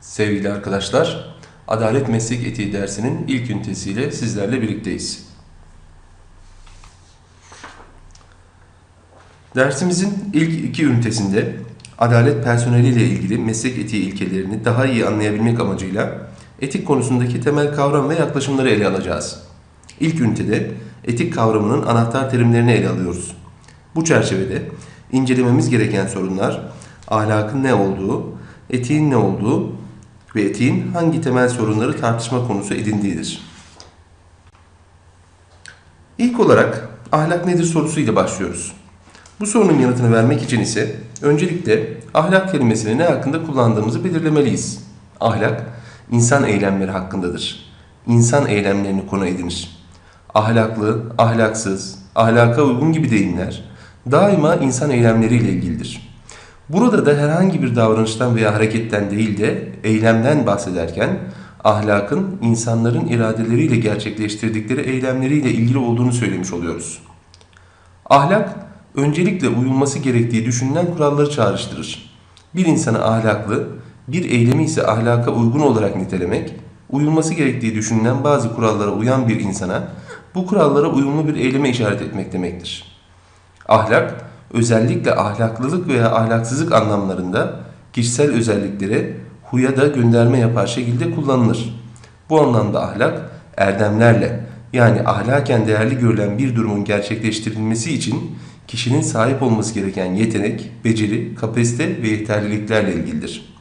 Sevgili arkadaşlar, Adalet Meslek Etiği dersinin ilk ünitesiyle sizlerle birlikteyiz. Dersimizin ilk iki ünitesinde adalet personeliyle ilgili meslek etiği ilkelerini daha iyi anlayabilmek amacıyla etik konusundaki temel kavram ve yaklaşımları ele alacağız. İlk ünitede etik kavramının anahtar terimlerini ele alıyoruz. Bu çerçevede incelememiz gereken sorunlar ahlakın ne olduğu, etiğin ne olduğu ve etiğin hangi temel sorunları tartışma konusu edindiğidir. İlk olarak ahlak nedir sorusuyla başlıyoruz. Bu sorunun yanıtını vermek için ise öncelikle ahlak kelimesini ne hakkında kullandığımızı belirlemeliyiz. Ahlak, insan eylemleri hakkındadır. İnsan eylemlerini konu edinir. Ahlaklı, ahlaksız, ahlaka uygun gibi deyimler daima insan eylemleriyle ilgilidir. Burada da herhangi bir davranıştan veya hareketten değil de eylemden bahsederken ahlakın insanların iradeleriyle gerçekleştirdikleri eylemleriyle ilgili olduğunu söylemiş oluyoruz. Ahlak, öncelikle uyulması gerektiği düşünülen kuralları çağrıştırır. Bir insanı ahlaklı, bir eylemi ise ahlaka uygun olarak nitelemek, uyulması gerektiği düşünülen bazı kurallara uyan bir insana bu kurallara uyumlu bir eyleme işaret etmek demektir. Ahlak, özellikle ahlaklılık veya ahlaksızlık anlamlarında kişisel özelliklere huya da gönderme yapar şekilde kullanılır. Bu anlamda ahlak, erdemlerle yani ahlaken değerli görülen bir durumun gerçekleştirilmesi için kişinin sahip olması gereken yetenek, beceri, kapasite ve yeterliliklerle ilgilidir.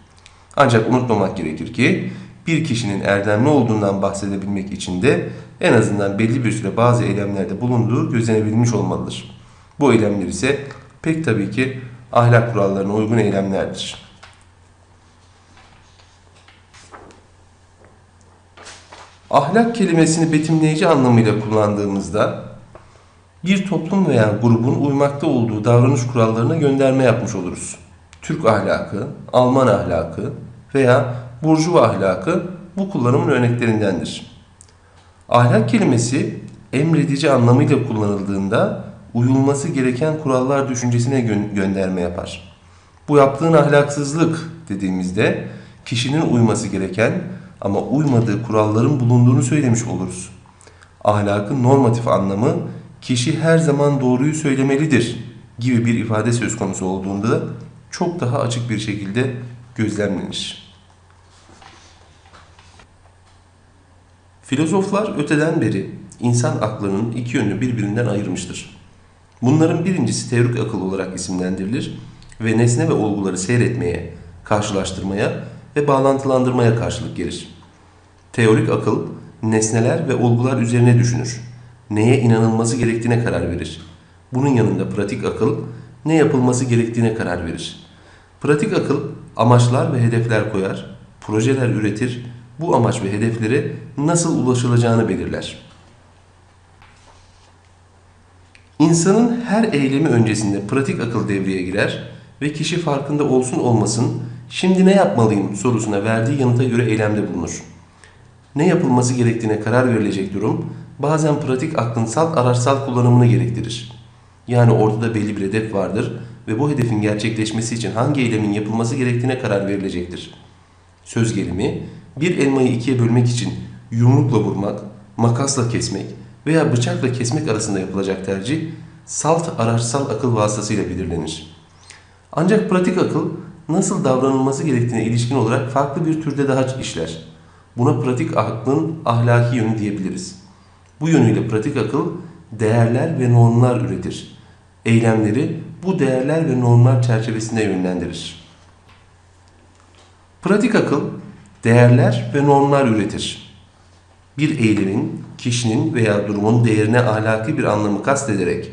Ancak unutmamak gerekir ki bir kişinin erdemli olduğundan bahsedebilmek için de en azından belli bir süre bazı eylemlerde bulunduğu gözlenebilmiş olmalıdır. Bu eylemler ise pek tabii ki ahlak kurallarına uygun eylemlerdir. Ahlak kelimesini betimleyici anlamıyla kullandığımızda bir toplum veya grubun uymakta olduğu davranış kurallarına gönderme yapmış oluruz. Türk ahlakı, Alman ahlakı veya Burjuva ahlakı bu kullanımın örneklerindendir. Ahlak kelimesi emredici anlamıyla kullanıldığında uyulması gereken kurallar düşüncesine gö gönderme yapar. Bu yaptığın ahlaksızlık dediğimizde kişinin uyması gereken ama uymadığı kuralların bulunduğunu söylemiş oluruz. Ahlakın normatif anlamı kişi her zaman doğruyu söylemelidir gibi bir ifade söz konusu olduğunda çok daha açık bir şekilde gözlemlenir. Filozoflar öteden beri insan aklının iki yönünü birbirinden ayırmıştır. Bunların birincisi teorik akıl olarak isimlendirilir ve nesne ve olguları seyretmeye, karşılaştırmaya ve bağlantılandırmaya karşılık gelir. Teorik akıl, nesneler ve olgular üzerine düşünür. Neye inanılması gerektiğine karar verir. Bunun yanında pratik akıl, ne yapılması gerektiğine karar verir. Pratik akıl, amaçlar ve hedefler koyar, projeler üretir, bu amaç ve hedeflere nasıl ulaşılacağını belirler. İnsanın her eylemi öncesinde pratik akıl devreye girer ve kişi farkında olsun olmasın şimdi ne yapmalıyım sorusuna verdiği yanıta göre eylemde bulunur. Ne yapılması gerektiğine karar verilecek durum bazen pratik aklın salt araçsal kullanımını gerektirir. Yani ortada belli bir hedef vardır ve bu hedefin gerçekleşmesi için hangi eylemin yapılması gerektiğine karar verilecektir. Söz gelimi bir elmayı ikiye bölmek için yumrukla vurmak, makasla kesmek veya bıçakla kesmek arasında yapılacak tercih salt araçsal akıl vasıtasıyla belirlenir. Ancak pratik akıl nasıl davranılması gerektiğine ilişkin olarak farklı bir türde daha işler. Buna pratik aklın ahlaki yönü diyebiliriz. Bu yönüyle pratik akıl değerler ve normlar üretir. Eylemleri bu değerler ve normlar çerçevesinde yönlendirir. Pratik akıl değerler ve normlar üretir. Bir eylemin, kişinin veya durumun değerine ahlaki bir anlamı kastederek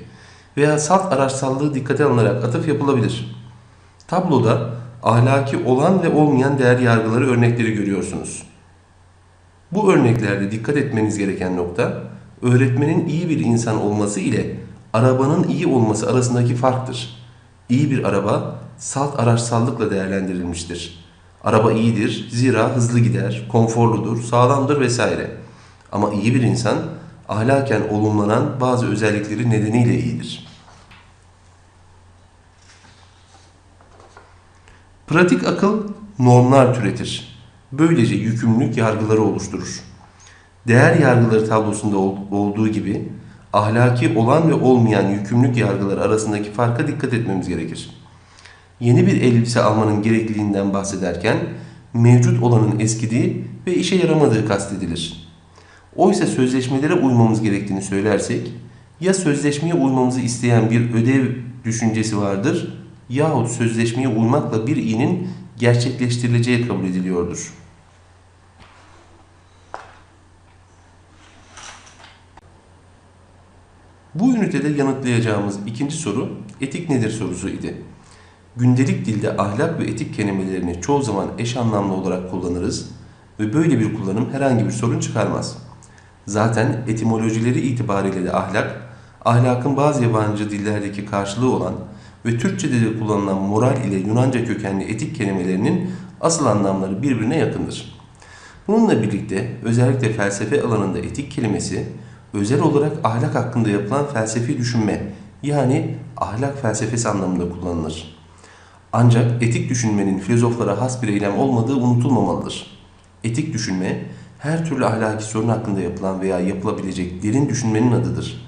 veya salt araçsallığı dikkate alınarak atıf yapılabilir. Tabloda ahlaki olan ve olmayan değer yargıları örnekleri görüyorsunuz. Bu örneklerde dikkat etmeniz gereken nokta, öğretmenin iyi bir insan olması ile arabanın iyi olması arasındaki farktır. İyi bir araba salt araçsallıkla değerlendirilmiştir. Araba iyidir, zira hızlı gider, konforludur, sağlamdır vesaire. Ama iyi bir insan ahlaken olumlanan bazı özellikleri nedeniyle iyidir. Pratik akıl normlar türetir. Böylece yükümlülük yargıları oluşturur. Değer yargıları tablosunda olduğu gibi ahlaki olan ve olmayan yükümlülük yargıları arasındaki farka dikkat etmemiz gerekir. Yeni bir elbise almanın gerekliliğinden bahsederken mevcut olanın eskidiği ve işe yaramadığı kastedilir. Oysa sözleşmelere uymamız gerektiğini söylersek ya sözleşmeye uymamızı isteyen bir ödev düşüncesi vardır yahut sözleşmeye uymakla bir iyinin gerçekleştirileceği kabul ediliyordur. Bu ünitede yanıtlayacağımız ikinci soru etik nedir sorusu idi. Gündelik dilde ahlak ve etik kelimelerini çoğu zaman eş anlamlı olarak kullanırız ve böyle bir kullanım herhangi bir sorun çıkarmaz. Zaten etimolojileri itibariyle de ahlak, ahlakın bazı yabancı dillerdeki karşılığı olan ve Türkçe'de de kullanılan moral ile Yunanca kökenli etik kelimelerinin asıl anlamları birbirine yakındır. Bununla birlikte özellikle felsefe alanında etik kelimesi özel olarak ahlak hakkında yapılan felsefi düşünme yani ahlak felsefesi anlamında kullanılır. Ancak etik düşünmenin filozoflara has bir eylem olmadığı unutulmamalıdır. Etik düşünme her türlü ahlaki sorun hakkında yapılan veya yapılabilecek derin düşünmenin adıdır.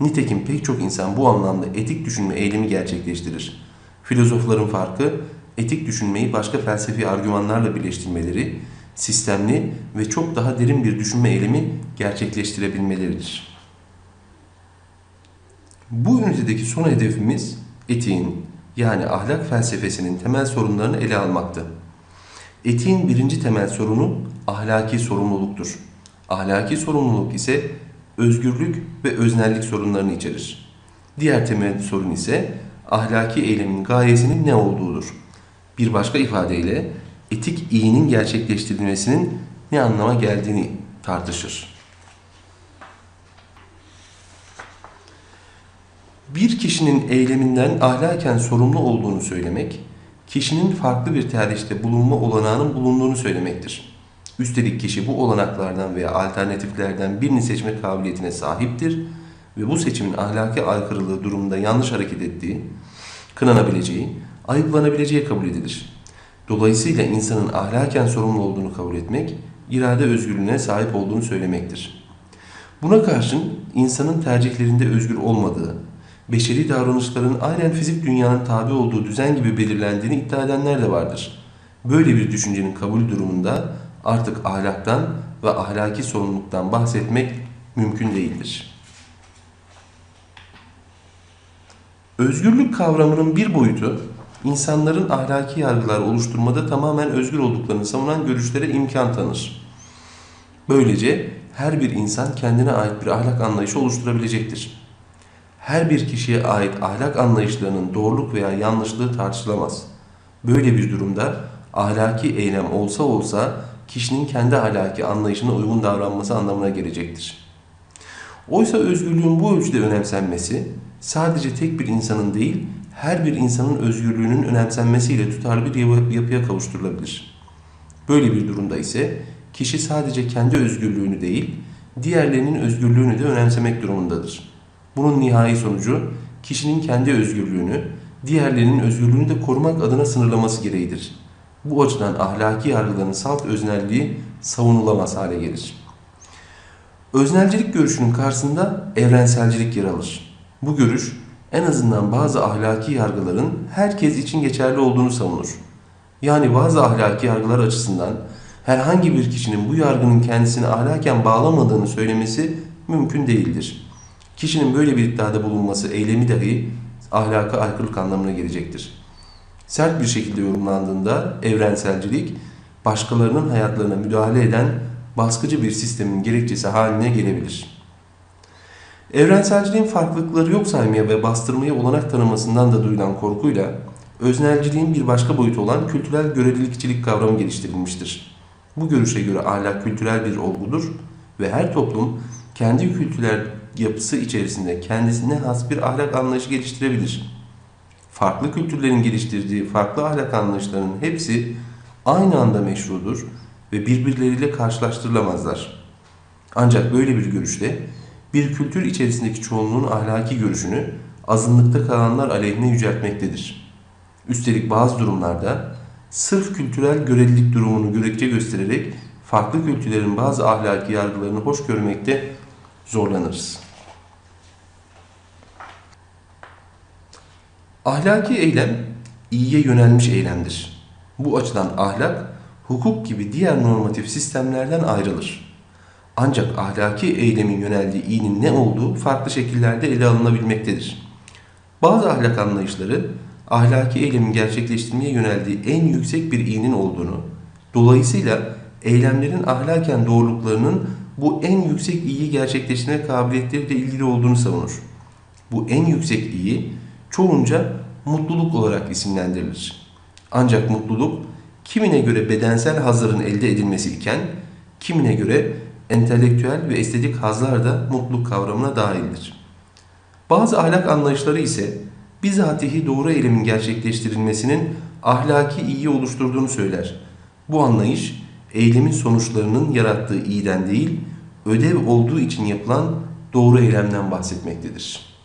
Nitekim pek çok insan bu anlamda etik düşünme eylemi gerçekleştirir. Filozofların farkı etik düşünmeyi başka felsefi argümanlarla birleştirmeleri, sistemli ve çok daha derin bir düşünme eylemi gerçekleştirebilmeleridir. Bu ünitedeki son hedefimiz etiğin yani ahlak felsefesinin temel sorunlarını ele almaktı. Etiğin birinci temel sorunu ahlaki sorumluluktur. Ahlaki sorumluluk ise özgürlük ve öznellik sorunlarını içerir. Diğer temel sorun ise ahlaki eylemin gayesinin ne olduğudur. Bir başka ifadeyle etik iyinin gerçekleştirilmesinin ne anlama geldiğini tartışır. Bir kişinin eyleminden ahlaken sorumlu olduğunu söylemek, kişinin farklı bir tercihte bulunma olanağının bulunduğunu söylemektir. Üstelik kişi bu olanaklardan veya alternatiflerden birini seçme kabiliyetine sahiptir ve bu seçimin ahlaki aykırılığı durumunda yanlış hareket ettiği, kınanabileceği, ayıplanabileceği kabul edilir. Dolayısıyla insanın ahlaken sorumlu olduğunu kabul etmek, irade özgürlüğüne sahip olduğunu söylemektir. Buna karşın insanın tercihlerinde özgür olmadığı, beşeri davranışların aynen fizik dünyanın tabi olduğu düzen gibi belirlendiğini iddia edenler de vardır. Böyle bir düşüncenin kabul durumunda artık ahlaktan ve ahlaki sorumluluktan bahsetmek mümkün değildir. Özgürlük kavramının bir boyutu insanların ahlaki yargılar oluşturmada tamamen özgür olduklarını savunan görüşlere imkan tanır. Böylece her bir insan kendine ait bir ahlak anlayışı oluşturabilecektir. Her bir kişiye ait ahlak anlayışlarının doğruluk veya yanlışlığı tartışılamaz. Böyle bir durumda ahlaki eylem olsa olsa kişinin kendi ahlaki anlayışına uygun davranması anlamına gelecektir. Oysa özgürlüğün bu ölçüde önemsenmesi sadece tek bir insanın değil, her bir insanın özgürlüğünün önemsenmesiyle tutarlı bir yapıya kavuşturulabilir. Böyle bir durumda ise kişi sadece kendi özgürlüğünü değil, diğerlerinin özgürlüğünü de önemsemek durumundadır. Bunun nihai sonucu kişinin kendi özgürlüğünü, diğerlerinin özgürlüğünü de korumak adına sınırlaması gereğidir. Bu açıdan ahlaki yargıların salt öznelliği savunulamaz hale gelir. Öznelcilik görüşünün karşısında evrenselcilik yer alır. Bu görüş en azından bazı ahlaki yargıların herkes için geçerli olduğunu savunur. Yani bazı ahlaki yargılar açısından herhangi bir kişinin bu yargının kendisini ahlaken bağlamadığını söylemesi mümkün değildir. Kişinin böyle bir iddiada bulunması eylemi dahi ahlaka aykırılık anlamına gelecektir. Sert bir şekilde yorumlandığında evrenselcilik başkalarının hayatlarına müdahale eden baskıcı bir sistemin gerekçesi haline gelebilir. Evrenselciliğin farklılıkları yok saymaya ve bastırmaya olanak tanımasından da duyulan korkuyla öznelciliğin bir başka boyutu olan kültürel görelilikçilik kavramı geliştirilmiştir. Bu görüşe göre ahlak kültürel bir olgudur ve her toplum kendi kültürel yapısı içerisinde kendisine has bir ahlak anlayışı geliştirebilir. Farklı kültürlerin geliştirdiği farklı ahlak anlayışlarının hepsi aynı anda meşrudur ve birbirleriyle karşılaştırılamazlar. Ancak böyle bir görüşte bir kültür içerisindeki çoğunluğun ahlaki görüşünü azınlıkta kalanlar aleyhine yüceltmektedir. Üstelik bazı durumlarda sırf kültürel görelilik durumunu gerekçe göstererek farklı kültürlerin bazı ahlaki yargılarını hoş görmekte zorlanırız. Ahlaki eylem iyiye yönelmiş eylemdir. Bu açıdan ahlak, hukuk gibi diğer normatif sistemlerden ayrılır. Ancak ahlaki eylemin yöneldiği iyinin ne olduğu farklı şekillerde ele alınabilmektedir. Bazı ahlak anlayışları ahlaki eylemin gerçekleştirmeye yöneldiği en yüksek bir iyinin olduğunu, dolayısıyla eylemlerin ahlaken doğruluklarının bu en yüksek iyiyi gerçekleştirme kabiliyetleriyle ilgili olduğunu savunur. Bu en yüksek iyi çoğunca mutluluk olarak isimlendirilir. Ancak mutluluk kimine göre bedensel hazların elde edilmesi iken kimine göre entelektüel ve estetik hazlar da mutluluk kavramına dahildir. Bazı ahlak anlayışları ise bizatihi doğru eylemin gerçekleştirilmesinin ahlaki iyi oluşturduğunu söyler. Bu anlayış eylemin sonuçlarının yarattığı iyiden değil, ödev olduğu için yapılan doğru eylemden bahsetmektedir.